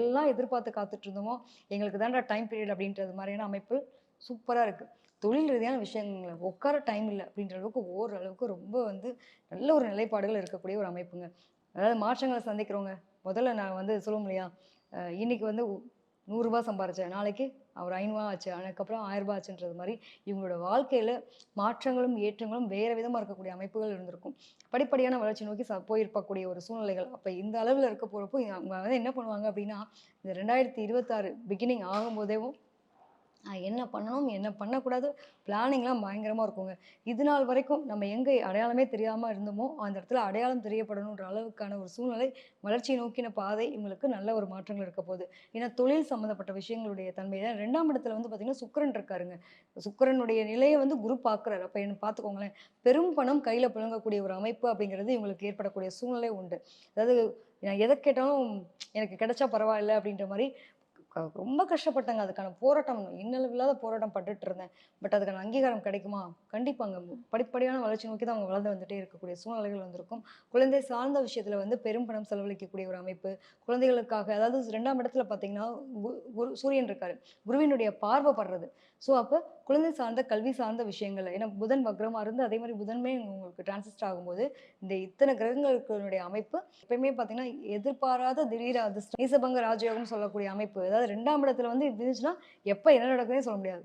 எதெல்லாம் எதிர்பார்த்து காத்துட்டு இருந்தோமோ எங்களுக்கு தான்டா டைம் பீரியட் அப்படின்றது மாதிரியான அமைப்பு சூப்பராக இருக்குது தொழில் ரீதியான விஷயங்கள உட்கார டைம் இல்லை அப்படின்ற அளவுக்கு ஓரளவுக்கு ரொம்ப வந்து நல்ல ஒரு நிலைப்பாடுகள் இருக்கக்கூடிய ஒரு அமைப்புங்க. அதாவது மாற்றங்களை சந்திக்கிறவங்க. முதல்ல நான் வந்து சொல்லுவோம் இல்லையா? இன்றைக்கி இன்னைக்கு வந்து நூறுரூபா சம்பாரித்தேன் நாளைக்கு அவர் ஐநூறுவா ஆச்சு. அதுக்கப்புறம் ஆயிரம் ஆச்சுன்றது மாதிரி இவங்களோட வாழ்க்கையில் மாற்றங்களும் ஏற்றங்களும் வேறு விதமாக இருக்கக்கூடிய அமைப்புகள் இருந்திருக்கும். படிப்படியான வளர்ச்சி நோக்கி ச போயிருக்கக்கூடிய ஒரு சூழ்நிலைகள். அப்போ இந்த அளவில் இருக்க போகிறப்போ அவங்க வந்து என்ன பண்ணுவாங்க அப்படின்னா இந்த ரெண்டாயிரத்தி இருபத்தாறு பிகினிங் ஆகும்போதேவும் என்ன பண்ணணும் என்ன பண்ணக்கூடாது? பிளானிங்லாம் பயங்கரமாக இருக்குங்க. இது நாள் வரைக்கும் நம்ம எங்கே அடையாளமே தெரியாமல் இருந்தோமோ அந்த இடத்துல அடையாளம் தெரியப்படணுன்ற அளவுக்கான ஒரு சூழ்நிலை வளர்ச்சியை நோக்கின பாதை இவங்களுக்கு நல்ல ஒரு மாற்றங்கள் இருக்க போகுது. ஏன்னா தொழில் சம்மந்தப்பட்ட விஷயங்களுடைய தன்மை தான் ரெண்டாம் இடத்துல வந்து பார்த்திங்கன்னா சுக்கரன் இருக்காருங்க. சுக்கரனுடைய நிலையை வந்து குரு பார்க்குறாரு அப்போ என்ன பார்த்துக்கோங்களேன் பெரும் பணம் கையில் புழங்கக்கூடிய ஒரு அமைப்பு அப்படிங்கிறது இவங்களுக்கு ஏற்படக்கூடிய சூழ்நிலை உண்டு. அதாவது நான் எதை கேட்டாலும் எனக்கு கிடைச்சா பரவாயில்ல அப்படின்ற மாதிரி ரொம்ப கஷ்டப்பட்டாங்க. அதுக்கான போராட்டம் இன்னளவில்லாத போராட்டம் பட்டுட்டு இருந்தேன் பட் அதுக்கான அங்கீகாரம் கிடைக்குமா? கண்டிப்பாங்க. படிப்படியான வளர்ச்சி நோக்கி தான் அவங்க வளர்ந்து வந்துட்டே இருக்கக்கூடிய சூழ்நிலைகள் வந்திருக்கும். குழந்தை சார்ந்த விஷயத்துல வந்து பெரும் பணம் செலவழிக்கக்கூடிய ஒரு அமைப்பு குழந்தைகளுக்காக அதாவது ரெண்டாம் இடத்துல பார்த்தீங்கன்னா கு- குரு சூரியன் இருக்காரு. குருவினுடைய பார்வை படுறது. ஸோ அப்போ குழந்தை சார்ந்த கல்வி சார்ந்த விஷயங்கள் ஏன்னா புதன் வக்ரமாக இருந்து அதே மாதிரி புதன்மே உங்களுக்கு டிரான்சிஸ்ட் ஆகும்போது இந்த இத்தனை கிரகங்களுடைய அமைப்பு எப்பயுமே பார்த்தீங்கன்னா எதிர்பாராத திடீர் அதிர்ஷ்டம். நீசபங்க ராஜயோகம் சொல்லக்கூடிய அமைப்பு அதாவது ரெண்டாம் இடத்துல வந்து இருந்துச்சுன்னா எப்போ என்ன நடக்குதுன்னு சொல்ல முடியாது.